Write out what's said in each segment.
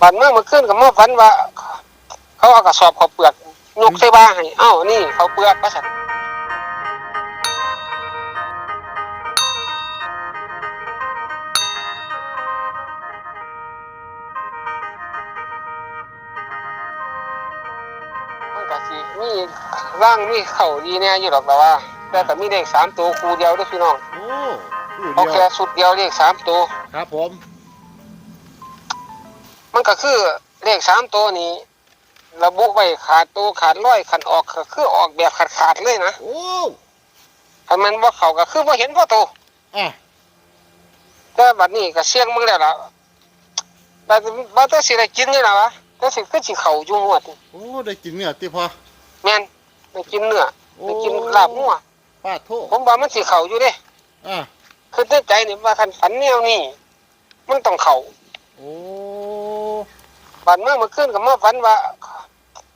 ฝันเมื่อเมื่อคืนกับเมื่อฝันว่า เขาเอากระสอบเขาวเปลือกยกใส่บ้าให้เอ้านี่เขาวเปลือกก็สั่นมันก็สิมีร่างมีเข่าดีแน่อยู่หรอกแต่ว่า แต่ก็มีเลขสามตัวคูเดียวเด้วยพี่น้องโอ้คู่เอาเดีแค่ยวสุดเดียวเลขสามตัวครับผม มันก็คือเลขสามตัวนี้ ระบุไว้ขาดตัวขาดร้อยขันออกก็คือออกแบบขาดขาดๆเลยนะโอ้ถ้ามันว่าเขาก็คือว่าเห็นพ่อโตอะแต่บัดนี้ก็เสี่ยงมึงแล้วล่ะบัดบัดแต่สิได้กินนี่ล่ะวะแต่สิคือสิเข้าอยู่หวดโอ้ได้กินเนื้อติพอแม่นได้กินเนื้อโอ้ได้กินลาบงัวป้าโทษผมว่ามันสิเข้าอยู่เด้อะคือในใจนี่ว่าคันฝันแนวนี้มันต้องเข้า โอ้บัดเมื่อเมื่อคืนก็มาฝันว่า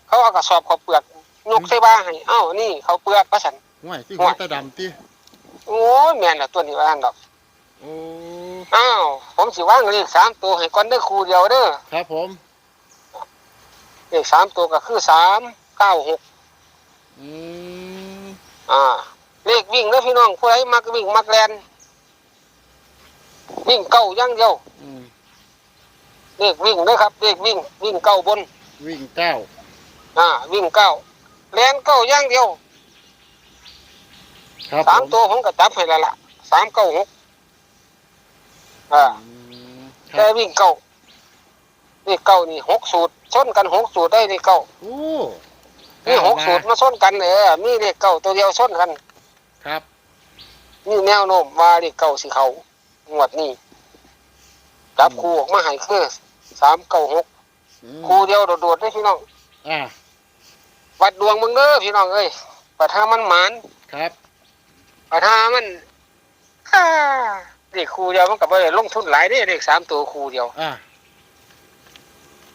เขาเอากระสอบเขาวเปลือกยกใส่บ้าให้เอ้านี่เขาวเปลือกว่าซั่นห่วยที่หัวตาดำติโอ้ยแม่นละตัวนี้ว่าอันดอกโอ้อ้าวผมสิว่างเลขสามตัวให้ก่อนเด้อครูเดียวเด้อครับผม เลขสามตัวก็คือสามเก้าหกอืมอ่า เลขวิ่งเด้อพี่น้องผู้ใดมักวิ่งมักแลนวิ่งเก้าอย่างเดียวอืม เลขวิ่งเด้อครับเลขวิ่งวิ่งเก้าบน วิ่งเก้าอ่า วิ่งเก้าแลนเก้าอย่างเดียวครับสามผมตัวผมก็จับให้และละสามเก้าหกอ่าอืมคแต่รับวิ่งเก้าเลขเก้านี่หกสูตรชนกันหกสูตรได้เลขเก้าโอ้มีหกสูตรมาส้นกันเออมีเลขเก่าตัวเดียวส้นกัน ครับมีแนวโน้มว่าเลขเก่าสิเขางวดนี้จับคู่ออกมาให้คือ สามเก้าหกอืมคู่เดียวโดดๆเลยพี่น้อง อะวัดดวงมึงเด้อพี่น้องเอ้ยปัทามันหมานครับ ปัทามันอ่าเลขคู่เดียวมันกับไปลงทุนหลายเด้เลขสามตัวคู่เดียวอะ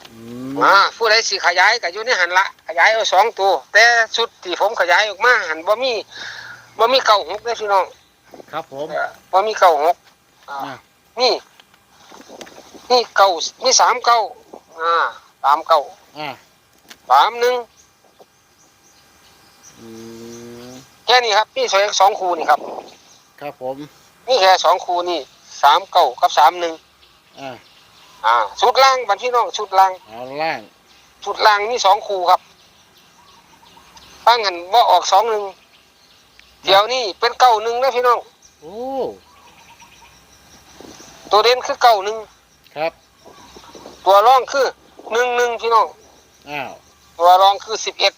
อืมอ่าผู้ใดสิขยายก็อยู่ในหันละขยายเอาสองตัว แต่ชุดที่ผมขยายออกมาหันบ่มีบ่มีเก้าหกเลยพี่น้องครับผม เออบ่มีเก้าหกอ่าอะนี่ นี่เก้านี่สามเก้าอ่าสามเก้าอะสามหนึ่งอืมแค่นี้ครับนี่สองสองคูนี่ครับ ครับผมนี่แค่สองคูนี่สามเก้ากับสามหนึ่งอะอ่าชุดล่างบันพี่น้องชุดล่างเอาล่างชุดล่างนี่สองคูครับตั้งหันว่าออกสองหนึ่งเดี๋ยวนี้เป็นเก้าหนึ่งนะพี่น้องโอ้ตัวเด่นคือเก้าหนึ่ง ครับ ตัวร่องคือหนึ่งหนึ่งพี่น้องอ้าวตัวรองคือสิบเอ็ด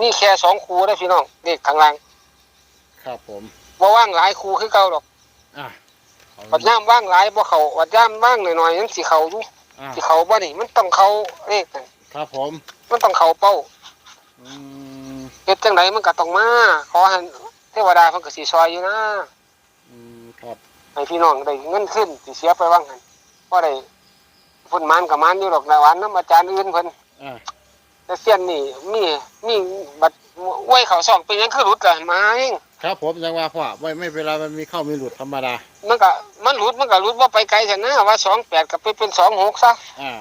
นี่แค่สองคูนะพี่น้องเด็กข้างล่างครับผมบ่ว่างหลายคูคือเก่าหรอกอะเอาวัดย่ามว่างหลายบ่เขาวัดย่ามว่างหน่อยๆนั่นสิเขาอยู่อะสิเขาบ่นี่มันต้องเขาเลขนั่นครับผม มันต้องเขาเป้าอืมเฮ็ดจังไดมันก็ต้องมาขอให้เทวดาเพิ่นก็สิซอยอยู่นะอืมครับ ให้พี่น้องได้เงินขึ้นสิเสียไปว่างหั่นบ่ได้พุ่นมันกับมันอยู่หรอกนะหวานน้ำอาจารย์อื่นเพิ่นอะแต่เสียนนี่มีมีบัดไว้เขาซ่องเป็นหยังคือหลุดล่ะมาเองครับผมยังว่าพ่อไม่ไม่เป็นไรมันมีเข้ามีหลุดธรรมดา มันก็มันหลุดมันก็หลุดว่าไปไกลซะนะว่าสองแปดก็ไปเป็นสองหกซะอ่า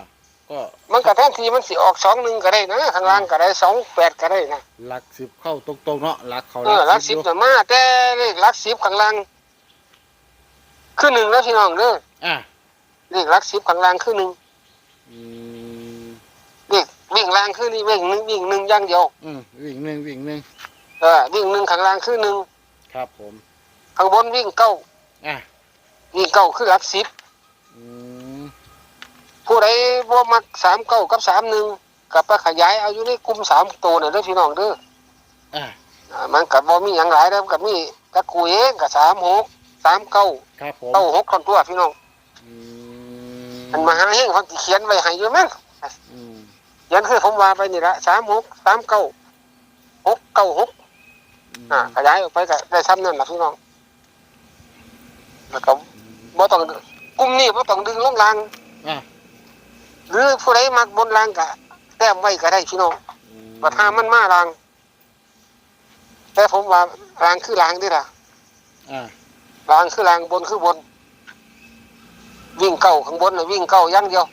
ก็มันก็แทนที่มันสิออกสองหนึ่งก็ได้นะข้างล่างก็ได้สองแปดก็ได้นะหลักสิบเข้าตรงๆเนาะหลักเขาเออหลักสิบอยู่ น่ะมาแต่เลขหลักสิบข้างล่าง คือหนึ่งแล้วพี่น้องเด้ออะเลขหลักสิบข้างล่างคือหนึ่งอืมเลขวิ่งล่างคือนี่วิ่งหนึ่งวิ่งหนึ่งอย่างเดียวอืมวิ่งหนึ่งวิ่งหนึ่งเออวิ่งหนึ่งข้างล่างคือหนึ่งครับผมข้างบนวิ่งเก้าอะวิ่งเก้าคือหลักสิบอืมผู้ใดบ่มักสามเก้ากับสามหนึ่งกับไปขยายเอาอยู่ในกลุ่มสามตัวเนี่ยเด้อพี่น้องเด้ออะอ่ามันกับบ่มีหยังหลายแล้วกับมีตะกูเองกับสามหก สามเก้าครับผมเก้าหกคนตัวพี่น้องอืมมันมาหาเฮงเขาสิเขียนไว้ให้อยู่แมั้งอืมเขียนคือผมว่าไปนี่ละสามหกสามเก้าหกเก้าหกอืมอ่าขยายออกไปก็ได้ซ้ำนั่นล่ะพี่น้องแล้วก็บ่ต้องกลุ่มนี้บ่ต้องดึงลงล่างอะหรือผู้ใดมักบนล่างก็แต้มไว้ก็ได้พี่น้องอืปัญหามันมาล่าง แต่ผมว่าล่างคือล่างเด้อล่ะอะ ล่างคือล่างบนคือบน วิ่งเก้าข้างบนน่ะวิ่งเก้าอย่างเดียว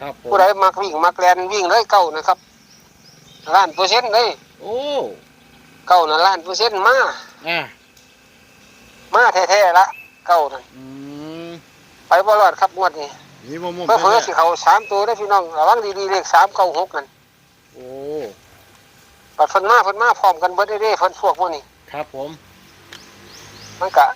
ครับผมผู้ใดมักวิ่งมักแลนวิ่งเลยเก้านะครับล้านเปอร์เซ็นต์เลยโอ้เก้าน่ะล้านเปอร์เซ็นต์มาอะมาแท้ๆละเก้านั่นอืมไปบ่รอดครับงวดนี้นี่มุมมุมเพื่อเพื่อสิเขาสามตัวได้อพี่น้องระวังดีๆเลขสามเก้าหกนั่นโอ้ปัดเพิ่นมาเพิ่นมาพร้อมกันเบิดเด้ๆเพิ่นพวกพวกนี้ครับผม มันก็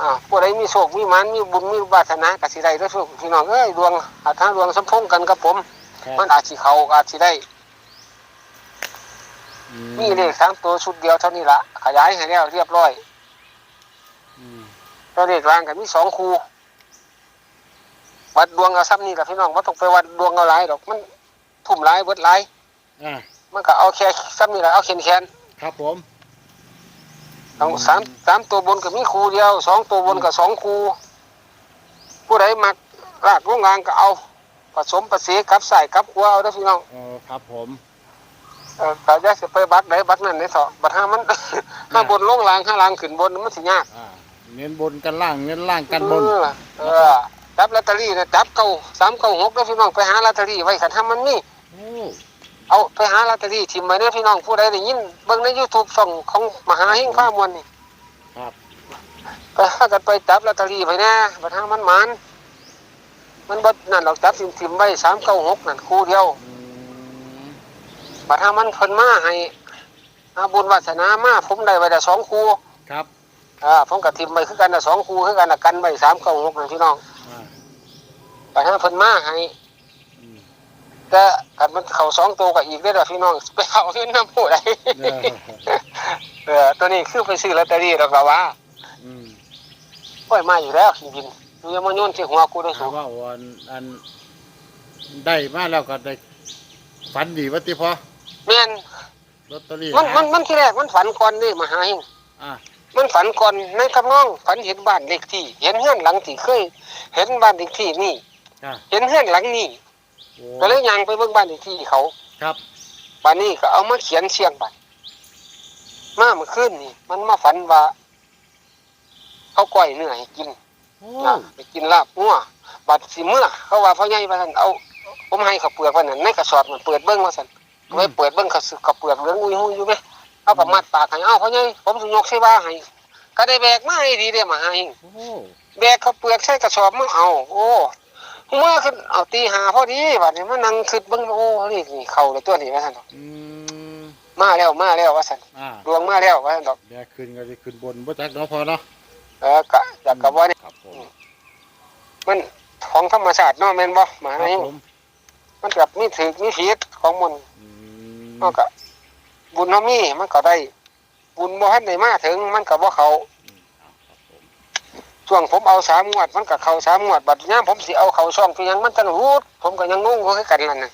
อ่าผู้ใดมีโชคมีหมันมีบุญมีวาสนาก็สิได้เด้อพี่น้องเอ้ยดวงอาทางดวงสมพงษ์กันกับผมครับมันอาจสิเขาอาจสิได้อืมีเลขสามตัวชุดเดียวเท่านี้ละขยายให้แล้วเรียบร้อยอืมตัวเลขรางกันมีสองคู่วัดดวงเอาซ้ำนี่แหละพี่น้องว่าต้องไปวัดดวงเอาหลายดอกมันทุ่มหลายเบิดหลายอะมันก็เอาแค่ซ้ำนี่แหละเอาแขนแขนครับผมๆ เอาสามสามตัวบนก็มีคู่เดียวสองตัวบนก็สองคู่ผู้ใดมักรากลงรางก็เอา ผสมประสีกับใส่กับขัวเอาเด้อพี่น้องเออครับผม เออแต่จะสิไปบักไหนบักนั่นในเถาะบัดห้ามัน ห้าบนลงรางห้ารางขึ้นบนมันสิยากอ่า เน้นบนกันล่าง เน้นล่างกันบน เออเออจับลอตเตอรี่นะจับเก้าสามเก้าหกแล้วพี่น้องไปหาลอตเตอรี่ไว้ขันทำมันนี่โอ้ เอาไปหาลอตเตอรี่ทิมไว้เนี่ยพี่น้องผู้ใดได้ยินเบิ่งในยูทูบช่องของมหาหิ่งฟ้ามวลนี่ครับ ไปหากันไปจับลอตเตอรี่ไว้แน่บัดหามันหมันมันบดนั่นเราจับทิมทิมไว้สามเก้าหกนั่นคู่เดียวอืมบัดหามันเพิ่นมาให้อาบุญวาสนามาผมได้ไว้แต่สองคู่ครับอ่าผมกับทิมไว้คือกันแต่สองคู่คือกันน่ะกันไว้สามเก้าหกนั่นพี่น้องอ่าบัดหาเพิ่นมาให้อืม แต่กันมันเข่าสองตัวกับอีกได้อพี่น้องไปเอาเงินน้ำผู้ใดเออเออตัวนี้คือไปซื้อลอตเตอรี่แล้วก็ว่าอืมปล่อยมาอยู่แล้วจริงๆดูยังมาโยนที่หัวกูได้ถาสูมงว่าอันอันได้มาแล้วก็ได้ฝันดีวะติพอแม่นลอตเตอรี่มันหามันมันที่แรกมันฝันก่อนนี่มาหาเองอะมันฝันก่อนในคำน้องฝันเห็นบ้านเล็กที่ เห็นเฮือนหลังที่เคย เห็นบ้านเล็กที่นี่ อะเห็นเฮือนหลังนี่โอ้ ก็เลยยังไปเบิ่งบ้านเล็กที่เขาครับบ้านนี้ก็เอามาเขียนเสียงไปมาเมื่อคืนนี่มันมาฝันว่าเขาก้อยเนื้อให้กินโอ้นะไปกินลาบงัวบัดสิเมื่อเขาว่าพ่อใหญ่ว่าซั่นเอาผมให้เขาวเปลือกวันนั้นในกระสอบมันเปิดเบิ้งว่าซั่นไว้เปิดเบิ้งเขาสึกกับเปลือกเหลืองอุ้ยหุ้ยอยู่ไหมเอากับมัดปากให้เอาพ่อใหญ่ผมสิยกใส่บ้าให้ก็ได้แบกมาให้ดีเด้มาให้โอ้แบกเขาวเปลือกใส่กระสอบมาเอา โอ้ เมื่อขึ้นเอาตีหาพอดีบัดนี้มานั่งคิดเบิ้งโอ้นี่นี่เข้าเลยตัวนี้ว่าซั่นดอกอืมมาแล้วมาแล้วว่าซั่นอ่าดวงมาแล้วว่าซั่นดอกเดี๋ยวขึ้นก็จะขึ้นบนบ่จักเนาะพอเนาะเออกะอยากกับว่านี่ครับผมมันของธรรมชาติเนาะแม่นบ่มาครัให้บผมมันกับมีถือมีผิดของมันอืมมันก็บุญเฮามีมันก็ได้ บุญบ่ทันได้มาถึงมันก็บ่เข้าอืมเอาครับผม ช่วงผมเอาสามงวดมันก็เข้าสามงวดบัดยามผมสิเอาเข้าช่องคือยังมันจังรูดผมก็ยังงงอยู่คือกันนั่นน่ะ